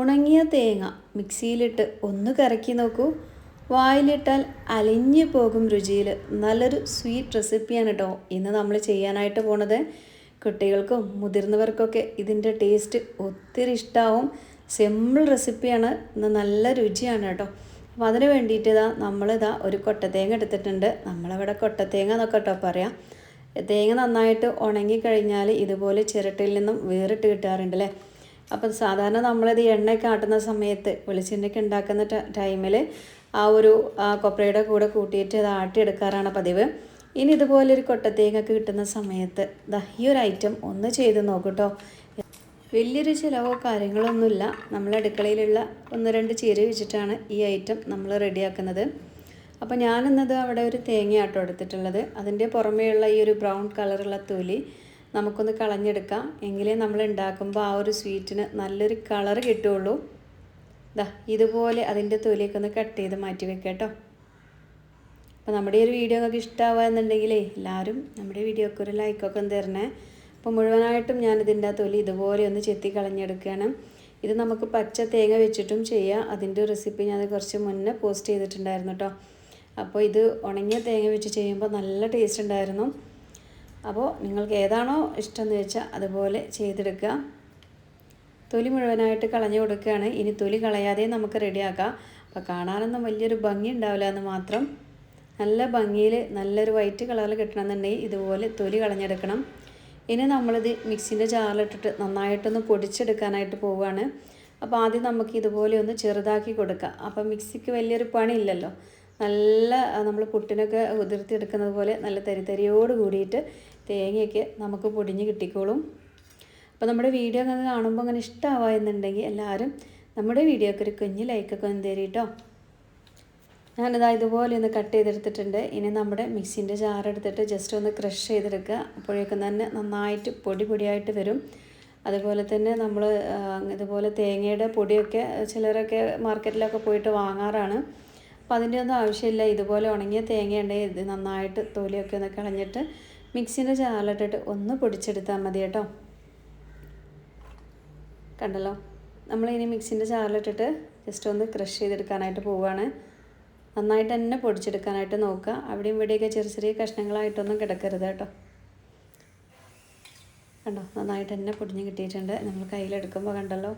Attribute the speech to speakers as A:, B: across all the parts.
A: ഉണങ്ങിയ തേങ്ങ മിക്സിയിലിട്ട് ഒന്ന് കറക്കി നോക്കൂ വായിലിട്ടാൽ അലിഞ്ഞു പോകും രുചിയിൽ നല്ലൊരു സ്വീറ്റ് റെസിപ്പിയാണ് കേട്ടോ ഇന്ന് നമ്മൾ ചെയ്യാനായിട്ട് പോണത് കുട്ടികൾക്കും മുതിർന്നവർക്കൊക്കെ ഇതിൻ്റെ ടേസ്റ്റ് ഒത്തിരി ഇഷ്ടമാവും സിമ്പിൾ റെസിപ്പിയാണ് ഇന്ന് നല്ല രുചിയാണ് കേട്ടോ അപ്പം അതിന് വേണ്ടിയിട്ട് ഇതാ നമ്മളിതാ ഒരു കൊട്ടത്തേങ്ങ എടുത്തിട്ടുണ്ട് നമ്മളവിടെ കൊട്ടത്തേങ്ങ എന്നൊക്കെ കേട്ടോ പറയാം തേങ്ങ നന്നായിട്ട് ഉണങ്ങിക്കഴിഞ്ഞാൽ ഇതുപോലെ ചിരട്ടയിൽ നിന്നും വേറിട്ട് കിട്ടാറുണ്ട് അല്ലേ അപ്പം സാധാരണ നമ്മളിത് എണ്ണയൊക്കെ ആട്ടുന്ന സമയത്ത് വെളിച്ചെണ്ണയ്ക്ക് ഉണ്ടാക്കുന്ന ടൈമിൽ ആ ഒരു കൊപ്രയുടെ കൂടെ കൂട്ടിയിട്ട് അത് ആട്ടിയെടുക്കാറാണ് പതിവ് ഇനി ഇതുപോലെ ഒരു കൊട്ടത്തേക്കൊക്കെ കിട്ടുന്ന സമയത്ത് ദാ ഈ ഒരു ഐറ്റം ഒന്ന് ചെയ്ത് നോക്കൂട്ടോ വലിയൊരു ചിലവോ കാര്യങ്ങളൊന്നുമില്ല നമ്മൾ അടുക്കളയിലുള്ള ഒന്ന് രണ്ട് ചീര വെച്ചിട്ടാണ് ഈ ഐറ്റം നമ്മൾ റെഡിയാക്കുന്നത് അപ്പോൾ ഞാനിന്നത് അവിടെ ഒരു തേങ്ങയാട്ടോ എടുത്തിട്ടുള്ളത് അതിൻ്റെ പുറമേയുള്ള ഈ ഒരു ബ്രൗൺ കളറുള്ള തൊലി നമുക്കൊന്ന് കളഞ്ഞെടുക്കാം എങ്കിലേ നമ്മൾ ഉണ്ടാക്കുമ്പോൾ ആ ഒരു സ്വീറ്റിന് നല്ലൊരു കളർ കിട്ടുള്ളൂ ദാ ഇതുപോലെ അതിൻ്റെ തൊലിയൊക്കെ ഒന്ന് കട്ട് ചെയ്ത് മാറ്റി വെക്കാട്ടോ കേട്ടോ അപ്പോൾ നമ്മുടെ ഈ ഒരു വീഡിയോ നിങ്ങൾക്ക് ഇഷ്ടമാവുക എന്നുണ്ടെങ്കിലേ എല്ലാവരും നമ്മുടെ വീഡിയോക്ക് ഒരു ലൈക്കൊക്കെ ഒന്ന് തരണേ അപ്പോൾ മുഴുവനായിട്ടും ഞാനിതിൻ്റെ ആ തൊലി ഇതുപോലെ ഒന്ന് ചെത്തി കളഞ്ഞെടുക്കുകയാണ് ഇത് നമുക്ക് പച്ച തേങ്ങ വെച്ചിട്ടും ചെയ്യാം അതിൻ്റെ റെസിപ്പി ഞാൻ കുറച്ച് മുന്നേ പോസ്റ്റ് ചെയ്തിട്ടുണ്ടായിരുന്നു കേട്ടോ അപ്പോൾ ഇത് ഉണങ്ങിയ തേങ്ങ വെച്ച് ചെയ്യുമ്പോൾ നല്ല ടേസ്റ്റ് ഉണ്ടായിരുന്നു അപ്പോൾ നിങ്ങൾക്ക് ഏതാണോ ഇഷ്ടം എന്ന് വെച്ചാൽ അതുപോലെ ചെയ്തെടുക്കുക തൊലി മുഴുവനായിട്ട് കളഞ്ഞു കൊടുക്കുകയാണ് ഇനി തൊലി കളയാതെ നമുക്ക് റെഡിയാക്കാം അപ്പോൾ കാണാനൊന്നും വലിയൊരു ഭംഗി ഉണ്ടാവില്ല എന്ന് മാത്രം നല്ല ഭംഗിയിൽ നല്ലൊരു വൈറ്റ് കളറിൽ കിട്ടണമെന്നുണ്ടെങ്കിൽ ഇതുപോലെ തൊലി കളഞ്ഞെടുക്കണം ഇനി നമ്മളിത് മിക്സിൻ്റെ ചാറിലിട്ടിട്ട് നന്നായിട്ടൊന്ന് പൊടിച്ചെടുക്കാനായിട്ട് പോവുകയാണ് അപ്പോൾ ആദ്യം നമുക്ക് ഇതുപോലെ ഒന്ന് ചെറുതാക്കി കൊടുക്കാം അപ്പോൾ മിക്സിക്ക് വലിയൊരു പണിയില്ലല്ലോ നല്ല നമ്മൾ പുട്ടിനൊക്കെ ഉതിർത്തിയെടുക്കുന്നത് പോലെ നല്ല തരിത്തരിയോട് കൂടിയിട്ട് തേങ്ങയൊക്കെ നമുക്ക് പൊടിഞ്ഞ് കിട്ടിക്കോളും അപ്പോൾ നമ്മുടെ വീഡിയോ അങ്ങനെ കാണുമ്പോൾ അങ്ങനെ ഇഷ്ടമാവുന്നുണ്ടെങ്കിൽ എല്ലാവരും നമ്മുടെ വീഡിയോക്ക് ഒരു കുഞ്ഞ് ലൈക്കൊക്കെ ഒന്ന് തരീട്ടോ ഞാനിതാ ഇതുപോലെ ഒന്ന് കട്ട് ചെയ്തെടുത്തിട്ടുണ്ട് ഇനി നമ്മുടെ മിക്സിൻ്റെ ജാറെടുത്തിട്ട് ജസ്റ്റ് ഒന്ന് ക്രഷ് ചെയ്തെടുക്കുക അപ്പോഴേക്കും തന്നെ നന്നായിട്ട് പൊടി പൊടിയായിട്ട് വരും അതുപോലെ തന്നെ നമ്മൾ ഇതുപോലെ തേങ്ങയുടെ പൊടിയൊക്കെ ചിലരൊക്കെ മാർക്കറ്റിലൊക്കെ പോയിട്ട് വാങ്ങാറാണ് അപ്പം അതിൻ്റെ ഒന്നും ആവശ്യമില്ല ഇതുപോലെ ഉണങ്ങിയ തേങ്ങ ഉണ്ടെങ്കിൽ ഇത് നന്നായിട്ട് തൊലിയൊക്കെ ഒന്ന് കളഞ്ഞിട്ട് മിക്സിൻ്റെ ചാലിട്ടിട്ട് ഒന്ന് പൊടിച്ചെടുത്താൽ മതി കേട്ടോ കണ്ടല്ലോ നമ്മളിനി മിക്സിൻ്റെ ചാറിലിട്ടിട്ട് ജസ്റ്റ് ഒന്ന് ക്രഷ് ചെയ്തെടുക്കാനായിട്ട് പോവുകയാണ് നന്നായിട്ട് തന്നെ പൊടിച്ചെടുക്കാനായിട്ട് നോക്കുക അവിടെയും ഇവിടെയൊക്കെ ചെറിയ ചെറിയ കഷ്ണങ്ങളായിട്ടൊന്നും കിടക്കരുത് കേട്ടോ കണ്ടോ നന്നായിട്ട് തന്നെ പൊടിഞ്ഞ് കിട്ടിയിട്ടുണ്ട് നമ്മൾ കയ്യിലെടുക്കുമ്പോൾ കണ്ടല്ലോ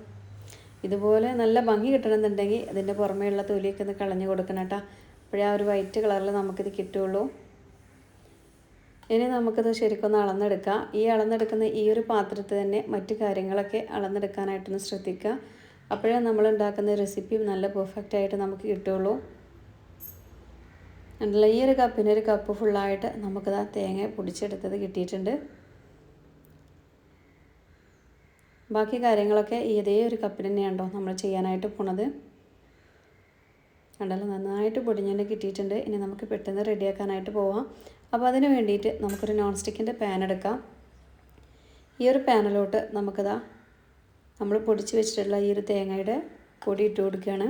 A: ഇതുപോലെ നല്ല ഭംഗി കിട്ടണമെന്നുണ്ടെങ്കിൽ അതിൻ്റെ പുറമേയുള്ള തൊലിയൊക്കെ ഒന്ന് കളഞ്ഞു കൊടുക്കണം കേട്ടോ അപ്പോഴേ ആ ഒരു വൈറ്റ് കളറിൽ നമുക്കിത് കിട്ടുള്ളൂ ഇനി നമുക്കത് ശരിക്കൊന്ന് അളന്നെടുക്കാം ഈ അളന്നെടുക്കുന്ന ഈ ഒരു പാത്രത്തിൽ തന്നെ മറ്റു കാര്യങ്ങളൊക്കെ അളന്നെടുക്കാനായിട്ടൊന്ന് ശ്രദ്ധിക്കുക അപ്പോഴേ നമ്മൾ ഉണ്ടാക്കുന്ന റെസിപ്പി നല്ല പെർഫെക്റ്റ് ആയിട്ട് നമുക്ക് കിട്ടുള്ളൂ ഈ ഒരു കപ്പിനൊരു കപ്പ് ഫുള്ളായിട്ട് നമുക്കത് ആ തേങ്ങ പൊടിച്ചെടുത്തത് കിട്ടിയിട്ടുണ്ട് ബാക്കി കാര്യങ്ങളൊക്കെ ഇതേ ഒരു കപ്പിൽ തന്നെയാണോ നമ്മൾ ചെയ്യാനായിട്ട് പോണത് കണ്ടല്ലോ നന്നായിട്ട് പൊടിഞ്ഞെണ്ണ കിട്ടിയിട്ടുണ്ട് ഇനി നമുക്ക് പെട്ടെന്ന് റെഡിയാക്കാനായിട്ട് പോവാം അപ്പോൾ അതിന് വേണ്ടിയിട്ട് നമുക്കൊരു നോൺ സ്റ്റിക്കിൻ്റെ പാൻ എടുക്കാം ഈ ഒരു പാനിലോട്ട് നമുക്കിതാ നമ്മൾ പൊടിച്ച് വെച്ചിട്ടുള്ള ഈ ഒരു തേങ്ങയുടെ പൊടി ഇട്ട് കൊടുക്കുകയാണ്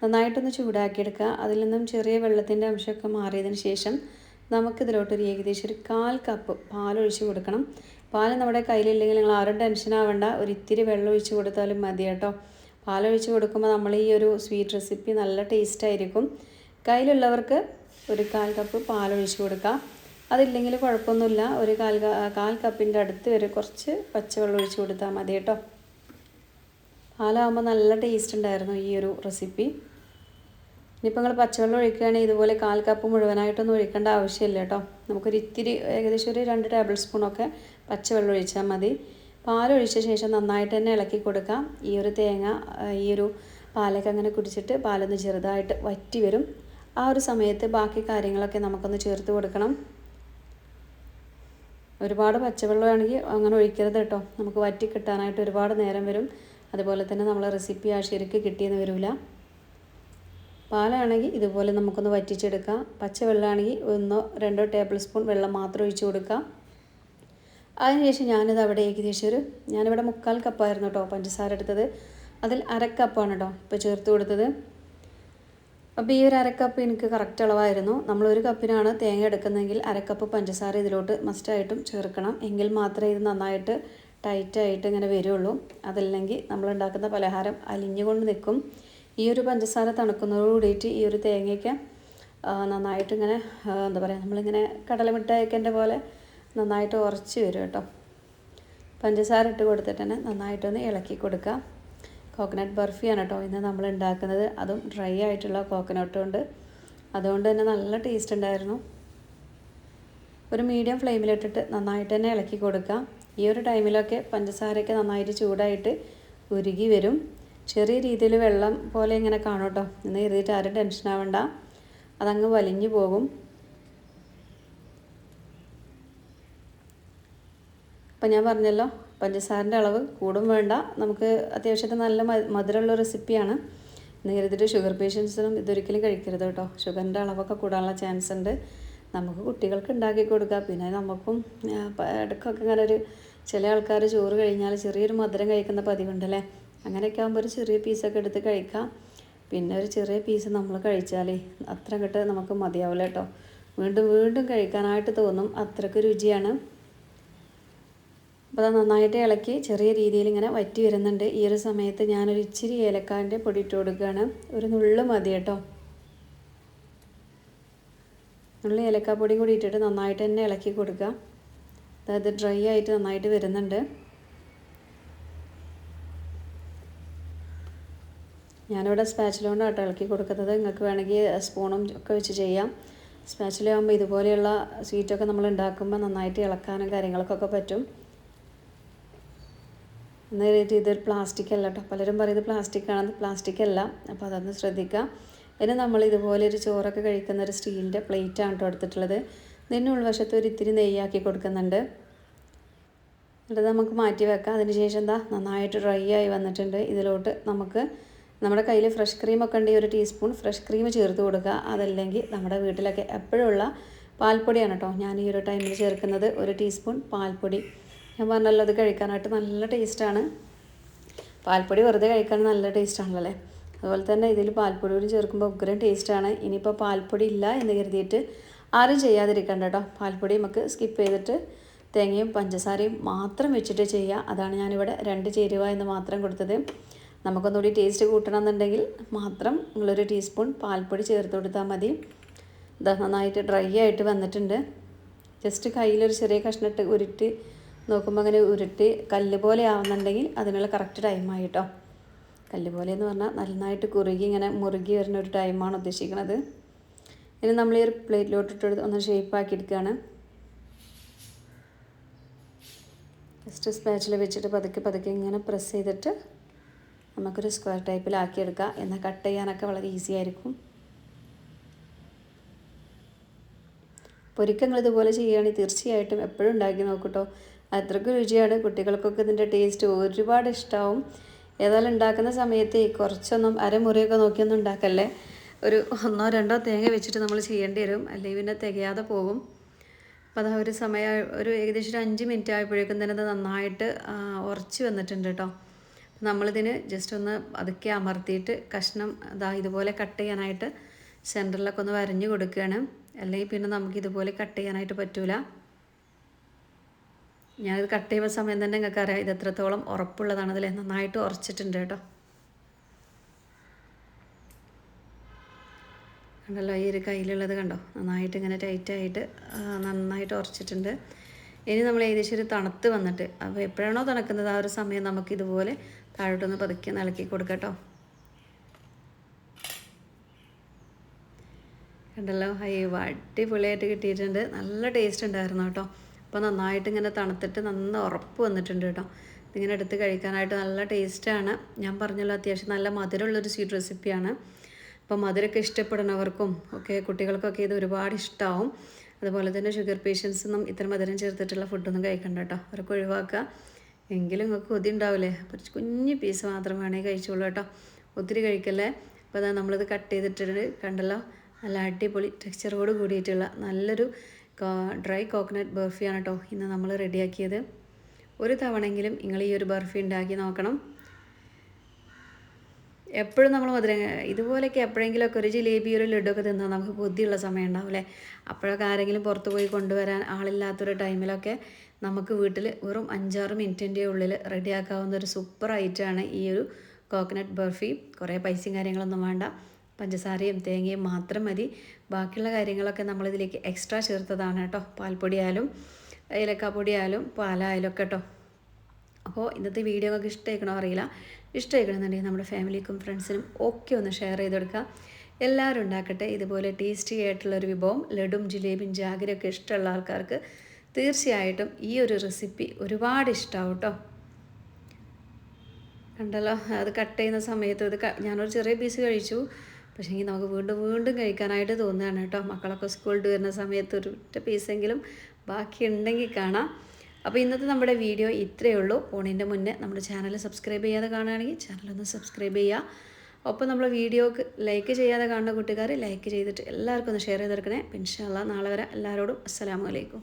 A: നന്നായിട്ടൊന്ന് ചൂടാക്കിയെടുക്കുക അതിൽ നിന്നും ചെറിയ വെള്ളത്തിൻ്റെ അംശമൊക്കെ മാറിയതിന് ശേഷം നമുക്കിതിലോട്ടൊരു ഏകദേശം ഒരു കാൽ കപ്പ് പാലൊഴിച്ച് കൊടുക്കണം പാൽ നമ്മുടെ കയ്യിലില്ലെങ്കിൽ നിങ്ങൾ ആരും ടെൻഷൻ ആവേണ്ട ഒരു ഇത്തിരി വെള്ളം ഒഴിച്ച് കൊടുത്താലും മതി കേട്ടോ ഒഴിച്ച് കൊടുക്കുമ്പോൾ നമ്മൾ ഈ ഒരു സ്വീറ്റ് റെസിപ്പി നല്ല ടേസ്റ്റ് ആയിരിക്കും കയ്യിലുള്ളവർക്ക് ഒരു കാൽ കപ്പ് പാൽ ഒഴിച്ച് കൊടുക്കാം അതില്ലെങ്കിൽ കുഴപ്പമൊന്നുമില്ല ഒരു കാൽ കാൽ കപ്പിൻ്റെ അടുത്ത് വരെ കുറച്ച് പച്ചവെള്ളം ഒഴിച്ച് കൊടുത്താൽ മതി കേട്ടോ പാലാകുമ്പോൾ നല്ല ടേസ്റ്റ് ഉണ്ടായിരുന്നു ഈ ഒരു റെസിപ്പി ഇനിയിപ്പോൾ നിങ്ങൾ പച്ചവെള്ളം ഒഴിക്കുകയാണെങ്കിൽ ഇതുപോലെ കാൽ കപ്പ് മുഴുവനായിട്ടൊന്നും ഒഴിക്കേണ്ട ആവശ്യമില്ല കേട്ടോ നമുക്കൊരു ഇത്തിരി ഏകദേശം ഒരു രണ്ട് ടേബിൾ സ്പൂണൊക്കെ പച്ചവെള്ളം ഒഴിച്ചാൽ മതി പാലൊഴിച്ച ശേഷം നന്നായിട്ട് തന്നെ ഇളക്കി കൊടുക്കാം ഈ ഒരു തേങ്ങ ഈ ഒരു പാലൊക്കെ അങ്ങനെ കുടിച്ചിട്ട് പാലൊന്ന് ചെറുതായിട്ട് വറ്റി വരും ആ ഒരു സമയത്ത് ബാക്കി കാര്യങ്ങളൊക്കെ നമുക്കൊന്ന് ചേർത്ത് കൊടുക്കണം ഒരുപാട് പച്ചവെള്ളമാണെങ്കിൽ അങ്ങനെ ഒഴിക്കരുത് കേട്ടോ നമുക്ക് വറ്റി കിട്ടാനായിട്ട് ഒരുപാട് നേരം വരും അതുപോലെ തന്നെ നമ്മളെ റെസിപ്പി ആ ശരിക്ക് കിട്ടിയെന്ന് വരില്ല പാലാണെങ്കിൽ ഇതുപോലെ നമുക്കൊന്ന് വറ്റിച്ചെടുക്കാം പച്ചവെള്ളമാണെങ്കിൽ ഒന്നോ രണ്ടോ ടേബിൾ സ്പൂൺ വെള്ളം മാത്രം ഒഴിച്ച് കൊടുക്കാം അതിനുശേഷം ഞാനിത് അവിടെ ഏകദേശം ഒരു ഞാനിവിടെ മുക്കാൽ കപ്പായിരുന്നു കേട്ടോ പഞ്ചസാര എടുത്തത് അതിൽ അരക്കപ്പാണ് കേട്ടോ ഇപ്പോൾ ചേർത്ത് കൊടുത്തത് അപ്പോൾ ഈ ഒരു അരക്കപ്പ് എനിക്ക് കറക്റ്റ് അളവായിരുന്നു നമ്മൾ ഒരു കപ്പിനാണ് തേങ്ങ എടുക്കുന്നതെങ്കിൽ അരക്കപ്പ് പഞ്ചസാര ഇതിലോട്ട് മസ്റ്റായിട്ടും ചേർക്കണം എങ്കിൽ മാത്രമേ ഇത് നന്നായിട്ട് ടൈറ്റായിട്ട് ഇങ്ങനെ വരുള്ളൂ അതല്ലെങ്കിൽ നമ്മൾ ഉണ്ടാക്കുന്ന പലഹാരം അലിഞ്ഞുകൊണ്ട് നിൽക്കും ഈ ഒരു പഞ്ചസാര തണുക്കുന്നതോട് ഈ ഒരു തേങ്ങയ്ക്ക് നന്നായിട്ട് ഇങ്ങനെ എന്താ പറയുക നമ്മളിങ്ങനെ കടലമിട്ടയക്കൻ്റെ പോലെ നന്നായിട്ട് ഉറച്ച് വരും കേട്ടോ പഞ്ചസാര ഇട്ട് കൊടുത്തിട്ട് തന്നെ നന്നായിട്ടൊന്ന് ഇളക്കി കൊടുക്കുക കോക്കനട്ട് ബർഫിയാണ് കേട്ടോ ഇന്ന് നമ്മൾ ഉണ്ടാക്കുന്നത് അതും ഡ്രൈ ആയിട്ടുള്ള കോക്കനട്ട് കൊണ്ട് അതുകൊണ്ട് തന്നെ നല്ല ടേസ്റ്റ് ഉണ്ടായിരുന്നു ഒരു മീഡിയം ഫ്ലെയിമിലിട്ടിട്ട് നന്നായിട്ട് തന്നെ ഇളക്കി കൊടുക്കുക ഈ ഒരു ടൈമിലൊക്കെ പഞ്ചസാരയൊക്കെ നന്നായിട്ട് ചൂടായിട്ട് ഉരുകി വരും ചെറിയ രീതിയിൽ വെള്ളം പോലെ ഇങ്ങനെ കാണും കേട്ടോ ഇന്ന് എഴുതിയിട്ട് ആരും ടെൻഷൻ ആവണ്ട അതങ്ങ് വലിഞ്ഞു പോകും അപ്പം ഞാൻ പറഞ്ഞല്ലോ പഞ്ചസാരൻ്റെ അളവ് കൂടും വേണ്ട നമുക്ക് അത്യാവശ്യത്തിന് നല്ല മധുരമുള്ള റെസിപ്പിയാണ് എന്ന് കരുതിയിട്ട് ഷുഗർ പേഷ്യൻസിനും ഇതൊരിക്കലും കഴിക്കരുത് കേട്ടോ ഷുഗറിൻ്റെ അളവൊക്കെ കൂടാനുള്ള ചാൻസ് ഉണ്ട് നമുക്ക് കുട്ടികൾക്ക് ഉണ്ടാക്കി കൊടുക്കുക പിന്നെ നമുക്കും ഇടയ്ക്കൊക്കെ ഇങ്ങനെ ഒരു ചില ആൾക്കാർ ചോറ് കഴിഞ്ഞാൽ ചെറിയൊരു മധുരം കഴിക്കുന്ന പതിവുണ്ടല്ലേ അങ്ങനെയൊക്കെ ആകുമ്പോൾ ഒരു ചെറിയ പീസൊക്കെ എടുത്ത് കഴിക്കാം പിന്നെ ഒരു ചെറിയ പീസ് നമ്മൾ കഴിച്ചാലേ അത്ര കിട്ട് നമുക്ക് മതിയാവില്ല കേട്ടോ വീണ്ടും വീണ്ടും കഴിക്കാനായിട്ട് തോന്നും അത്രയ്ക്ക് രുചിയാണ് അപ്പോൾ അത് നന്നായിട്ട് ഇളക്കി ചെറിയ രീതിയിൽ ഇങ്ങനെ വറ്റി വരുന്നുണ്ട് ഈ ഒരു സമയത്ത് ഞാനൊരു ഇച്ചിരി ഏലക്കാൻ്റെ പൊടി ഇട്ട് കൊടുക്കുകയാണ് ഒരു നുള്ളു മതി കേട്ടോ നുള്ളി ഏലക്കാപ്പൊടിയും കൂടി ഇട്ടിട്ട് നന്നായിട്ട് തന്നെ ഇളക്കി കൊടുക്കുക അതായത് ഡ്രൈ ആയിട്ട് നന്നായിട്ട് വരുന്നുണ്ട് ഞാനിവിടെ സ്പാച്ചിലുകൊണ്ട് ഇളക്കി കൊടുക്കുന്നത് നിങ്ങൾക്ക് വേണമെങ്കിൽ സ്പൂണും ഒക്കെ വെച്ച് ചെയ്യാം സ്പാച്ചിലാകുമ്പോൾ ഇതുപോലെയുള്ള സ്വീറ്റൊക്കെ നമ്മൾ ഉണ്ടാക്കുമ്പോൾ നന്നായിട്ട് ഇളക്കാനും കാര്യങ്ങൾക്കൊക്കെ പറ്റും എന്ന രീതിയിൽ ഇതൊരു പ്ലാസ്റ്റിക് അല്ല കേട്ടോ പലരും പറയുന്നത് പ്ലാസ്റ്റിക് ആണെന്ന് പ്ലാസ്റ്റിക് അല്ല അപ്പോൾ അതൊന്ന് ശ്രദ്ധിക്കുക ഇനി നമ്മൾ ഇതുപോലെ ഒരു ചോറൊക്കെ കഴിക്കുന്ന ഒരു സ്റ്റീലിൻ്റെ ആണ് കേട്ടോ എടുത്തിട്ടുള്ളത് ഇതിൻ്റെ ഉൾവശത്ത് ഒരു ഇത്തിരി നെയ്യാക്കി കൊടുക്കുന്നുണ്ട് എന്നിട്ട് നമുക്ക് മാറ്റി വെക്കാം അതിനുശേഷം എന്താ നന്നായിട്ട് ഡ്രൈ ആയി വന്നിട്ടുണ്ട് ഇതിലോട്ട് നമുക്ക് നമ്മുടെ കയ്യിൽ ഫ്രഷ് ക്രീമൊക്കെ ഉണ്ടെങ്കിൽ ഒരു ടീസ്പൂൺ ഫ്രഷ് ക്രീം ചേർത്ത് കൊടുക്കുക അതല്ലെങ്കിൽ നമ്മുടെ വീട്ടിലൊക്കെ എപ്പോഴുള്ള പാൽപ്പൊടിയാണ് കേട്ടോ ഞാൻ ഈ ഒരു ടൈമിൽ ചേർക്കുന്നത് ഒരു ടീസ്പൂൺ പാൽപ്പൊടി ഞാൻ പറഞ്ഞല്ലോ അത് കഴിക്കാനായിട്ട് നല്ല ടേസ്റ്റാണ് പാൽപ്പൊടി വെറുതെ കഴിക്കാൻ നല്ല ടേസ്റ്റാണല്ലോ അല്ലേ അതുപോലെ തന്നെ ഇതിൽ പാൽപ്പൊടി കൂടി ചേർക്കുമ്പോൾ ഉഗ്രം ടേസ്റ്റാണ് ഇനിയിപ്പോൾ പാൽപ്പൊടി ഇല്ല എന്ന് കരുതിയിട്ട് ആരും ചെയ്യാതിരിക്കണ്ട കേട്ടോ പാൽപ്പൊടി നമുക്ക് സ്കിപ്പ് ചെയ്തിട്ട് തേങ്ങയും പഞ്ചസാരയും മാത്രം വെച്ചിട്ട് ചെയ്യുക അതാണ് ഞാനിവിടെ രണ്ട് ചേരുവ എന്ന് മാത്രം കൊടുത്തത് നമുക്കൊന്നുകൂടി ടേസ്റ്റ് കൂട്ടണമെന്നുണ്ടെങ്കിൽ മാത്രം നിങ്ങളൊരു ടീസ്പൂൺ പാൽപ്പൊടി ചേർത്ത് കൊടുത്താൽ മതി ഇത് നന്നായിട്ട് ഡ്രൈ ആയിട്ട് വന്നിട്ടുണ്ട് ജസ്റ്റ് കയ്യിലൊരു ചെറിയ കഷ്ണിട്ട് ഉരുട്ടി നോക്കുമ്പോൾ അങ്ങനെ ഉരുട്ടി കല്ല് പോലെ ആവുന്നുണ്ടെങ്കിൽ അതിനുള്ള കറക്റ്റ് ടൈമായി കേട്ടോ കല്ല് പോലെ എന്ന് പറഞ്ഞാൽ നന്നായിട്ട് കുറുകി ഇങ്ങനെ മുറുകി വരുന്ന ഒരു ടൈമാണ് ഉദ്ദേശിക്കുന്നത് ഇനി നമ്മൾ ഈ ഒരു പ്ലേറ്റിലോട്ട് ഇട്ടെടുത്ത് ഒന്ന് ആക്കി എടുക്കുകയാണ് ജസ്റ്റ് സ്പാച്ചിൽ വെച്ചിട്ട് പതുക്കെ പതുക്കെ ഇങ്ങനെ പ്രസ് ചെയ്തിട്ട് നമുക്കൊരു സ്ക്വയർ എടുക്കുക എന്നാൽ കട്ട് ചെയ്യാനൊക്കെ വളരെ ഈസി ആയിരിക്കും പൊരിക്കങ്ങൾ ഇതുപോലെ ചെയ്യുകയാണെങ്കിൽ തീർച്ചയായിട്ടും എപ്പോഴും ഉണ്ടാക്കി നോക്കൂട്ടോ അത്രയ്ക്ക് രുചിയാണ് കുട്ടികൾക്കൊക്കെ ഇതിൻ്റെ ടേസ്റ്റ് ഒരുപാട് ഇഷ്ടമാവും ഏതായാലും ഉണ്ടാക്കുന്ന സമയത്ത് കുറച്ചൊന്നും അരമുറിയൊക്കെ നോക്കിയൊന്നും ഉണ്ടാക്കല്ലേ ഒരു ഒന്നോ രണ്ടോ തേങ്ങ വെച്ചിട്ട് നമ്മൾ ചെയ്യേണ്ടി വരും അല്ലെങ്കിൽ പിന്നെ തികയാതെ പോകും അപ്പോൾ അതാ ഒരു സമയം ഒരു ഏകദേശം ഒരു അഞ്ച് മിനിറ്റ് ആയപ്പോഴേക്കും തന്നെ അത് നന്നായിട്ട് ഉറച്ച് വന്നിട്ടുണ്ട് കേട്ടോ നമ്മളിതിന് ജസ്റ്റ് ഒന്ന് അതൊക്കെ അമർത്തിയിട്ട് കഷ്ണം അതാ ഇതുപോലെ കട്ട് ചെയ്യാനായിട്ട് സെൻറ്ററിലൊക്കെ ഒന്ന് വരഞ്ഞു കൊടുക്കുകയാണ് അല്ലെങ്കിൽ പിന്നെ നമുക്ക് ഇതുപോലെ കട്ട് ചെയ്യാനായിട്ട് പറ്റൂല ഞാനിത് കട്ട് ചെയ്യുന്ന സമയം തന്നെ അറിയാം ഇത് എത്രത്തോളം ഉറപ്പുള്ളതാണ് അതിലെ നന്നായിട്ട് ഉറച്ചിട്ടുണ്ട് കേട്ടോ കണ്ടല്ലോ ഈ ഒരു കയ്യിലുള്ളത് കണ്ടോ നന്നായിട്ട് ഇങ്ങനെ ടൈറ്റായിട്ട് നന്നായിട്ട് ഉറച്ചിട്ടുണ്ട് ഇനി നമ്മൾ ഏകദേശം ഒരു തണുത്ത് വന്നിട്ട് അപ്പോൾ എപ്പോഴാണോ തണുക്കുന്നത് ആ ഒരു സമയം നമുക്ക് ഇതുപോലെ താഴോട്ടൊന്ന് പതുക്കെ ഇളക്കി കൊടുക്കട്ടോ കണ്ടല്ലോ അയ്യോ അടിപൊളിയായിട്ട് കിട്ടിയിട്ടുണ്ട് നല്ല ടേസ്റ്റ് ഉണ്ടായിരുന്നു കേട്ടോ അപ്പോൾ നന്നായിട്ട് ഇങ്ങനെ തണുത്തിട്ട് നന്ന ഉറപ്പ് വന്നിട്ടുണ്ട് കേട്ടോ ഇതിങ്ങനെ എടുത്ത് കഴിക്കാനായിട്ട് നല്ല ടേസ്റ്റാണ് ഞാൻ പറഞ്ഞല്ലോ അത്യാവശ്യം നല്ല മധുരമുള്ളൊരു സ്വീറ്റ് റെസിപ്പിയാണ് അപ്പോൾ മധുരമൊക്കെ ഇഷ്ടപ്പെടുന്നവർക്കും ഒക്കെ കുട്ടികൾക്കൊക്കെ ഇത് ഒരുപാട് ഇഷ്ടമാവും അതുപോലെ തന്നെ ഷുഗർ ഒന്നും ഇത്ര മധുരം ചേർത്തിട്ടുള്ള ഫുഡൊന്നും കഴിക്കണ്ട കേട്ടോ അവർക്ക് ഒഴിവാക്കുക എങ്കിലും നിങ്ങൾക്ക് കൊതി ഉണ്ടാവില്ലേ കുറച്ച് കുഞ്ഞ് പീസ് മാത്രം വേണമെങ്കിൽ കഴിച്ചോളൂ കേട്ടോ ഒത്തിരി കഴിക്കല്ലേ അപ്പോൾ അതാ നമ്മളിത് കട്ട് ചെയ്തിട്ടുണ്ട് കണ്ടല്ലോ നല്ല അടിപൊളി ടെക്സ്ചറോട് കൂടിയിട്ടുള്ള നല്ലൊരു ഡ്രൈ കോക്കനട്ട് ബർഫിയാണ് കേട്ടോ ഇന്ന് നമ്മൾ റെഡിയാക്കിയത് ഒരു തവണയെങ്കിലും നിങ്ങൾ ഈ ഒരു ബർഫി ഉണ്ടാക്കി നോക്കണം എപ്പോഴും നമ്മൾ മധുര ഇതുപോലെയൊക്കെ എപ്പോഴെങ്കിലുമൊക്കെ ഒരു ജിലേബി ഒരു ലഡുവൊക്കെ തിന്നാൽ നമുക്ക് ബുദ്ധിയുള്ള സമയം അല്ലേ അപ്പോഴൊക്കെ ആരെങ്കിലും പുറത്ത് പോയി കൊണ്ടുവരാൻ ആളില്ലാത്തൊരു ടൈമിലൊക്കെ നമുക്ക് വീട്ടിൽ വെറും അഞ്ചാറ് മിനിറ്റിൻ്റെ ഉള്ളിൽ റെഡിയാക്കാവുന്ന ഒരു സൂപ്പർ ഐറ്റമാണ് ഈ ഒരു കോക്കനട്ട് ബർഫി കുറേ പൈസയും കാര്യങ്ങളൊന്നും വേണ്ട പഞ്ചസാരയും തേങ്ങയും മാത്രം മതി ബാക്കിയുള്ള കാര്യങ്ങളൊക്കെ നമ്മളിതിലേക്ക് എക്സ്ട്രാ ചേർത്തതാണ് കേട്ടോ പാൽപ്പൊടിയായാലും ഏലക്കാപ്പൊടിയായാലും പാലായാലും ഒക്കെ കേട്ടോ അപ്പോൾ ഇന്നത്തെ വീഡിയോ ഒക്കെ ഇഷ്ടമായിക്കണോ അറിയില്ല ഇഷ്ടമായിക്കണമെന്നുണ്ടെങ്കിൽ നമ്മുടെ ഫാമിലിക്കും ഫ്രണ്ട്സിനും ഒക്കെ ഒന്ന് ഷെയർ ചെയ്ത് കൊടുക്കുക എല്ലാവരും ഉണ്ടാക്കട്ടെ ഇതുപോലെ ടേസ്റ്റി ആയിട്ടുള്ളൊരു വിഭവം ലഡും ജിലേബിയും ജാഗരൊക്കെ ഇഷ്ടമുള്ള ആൾക്കാർക്ക് തീർച്ചയായിട്ടും ഈ ഒരു റെസിപ്പി ഒരുപാട് ഇഷ്ടമാവും കേട്ടോ കണ്ടല്ലോ അത് കട്ട് ചെയ്യുന്ന സമയത്ത് ഇത് ഞാനൊരു ചെറിയ പീസ് കഴിച്ചു പക്ഷേ നമുക്ക് വീണ്ടും വീണ്ടും കഴിക്കാനായിട്ട് തോന്നുകയാണ് കേട്ടോ മക്കളൊക്കെ സ്കൂളിൽ വരുന്ന സമയത്ത് ഒരു ഒറ്റ പീസെങ്കിലും ബാക്കി ഉണ്ടെങ്കിൽ കാണാം അപ്പോൾ ഇന്നത്തെ നമ്മുടെ വീഡിയോ ഇത്രയേ ഉള്ളൂ ഫോണിൻ്റെ മുന്നേ നമ്മുടെ ചാനൽ സബ്സ്ക്രൈബ് ചെയ്യാതെ കാണുകയാണെങ്കിൽ ചാനലൊന്ന് സബ്സ്ക്രൈബ് ചെയ്യുക ഒപ്പം നമ്മൾ വീഡിയോക്ക് ലൈക്ക് ചെയ്യാതെ കാണുന്ന കൂട്ടുകാർ ലൈക്ക് ചെയ്തിട്ട് എല്ലാവർക്കും ഒന്ന് ഷെയർ ചെയ്തെടുക്കണേ പിൻഷാള്ള നാളെ വരെ എല്ലാവരോടും അസ്സലാമലൈക്കും